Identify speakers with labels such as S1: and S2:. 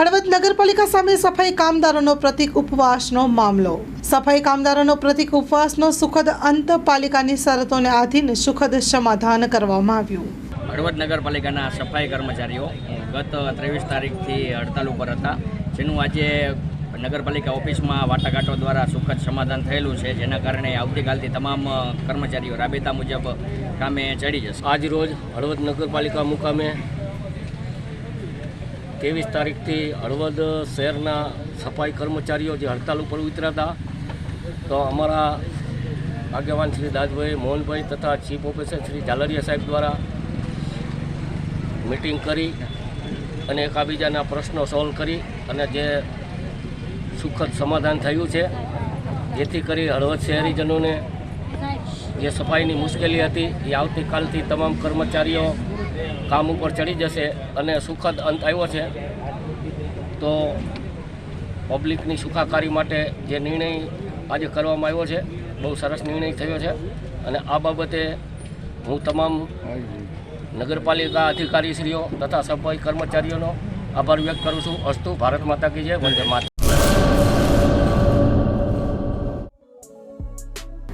S1: હળવદ નગરપાલિકા સામે સફાઈ કામદારોનો પ્રતિક ઉપવાસનો મામલો. સફાઈ કામદારોનો પ્રતિક ઉપવાસનો સુખદ અંત પાલિકાની શરતોને આધીન સુખદ સમાધાન કરવામાં આવ્યું.
S2: હળવદ નગરપાલિકાના સફાઈ કર્મચારીઓ ગત ત્રેવીસ તારીખથી હડતાલ ઉપર હતા જેનું આજે નગરપાલિકા ઓફિસમાં વાટાઘાટો દ્વારા સુખદ સમાધાન થયેલું છે જેના કારણે આવતીકાલથી તમામ કર્મચારીઓ રાબેતા મુજબ કામે ચડી જશે.
S3: આજ રોજ હળવદ નગરપાલિકા મુકામે ત્રેવીસ તારીખથી હળવદ શહેરના સફાઈ કર્મચારીઓ જે હડતાલ ઉપર ઉતર્યા હતા, તો અમારા આગેવાન શ્રી દાદભાઈ મોહનભાઈ તથા ચીફ ઓફિસર શ્રી ઝાલરિયા સાહેબ દ્વારા મિટિંગ કરી અને એકાબીજાના પ્રશ્નો સોલ્વ કરી અને જે સુખદ સમાધાન થયું છે, જેથી કરી હળવદ શહેરીજનોને જે સફાઈની મુશ્કેલી હતી, એ આવતીકાલથી તમામ કર્મચારીઓ કામ ઉપર ચડી જશે અને સુખદ અંત આવ્યો છે. તો પબ્લિકની સુખાકારી માટે જે નિર્ણય આજે કરવામાં આવ્યો છે, બહુ સરસ નિર્ણય થયો છે. અને આ બાબતે હું તમામ નગરપાલિકા અધિકારીશ્રીઓ તથા સફાઈ કર્મચારીઓનો આભાર વ્યક્ત કરું છું. અસ્તુ ભારત માતા કી જય, વંદે માતા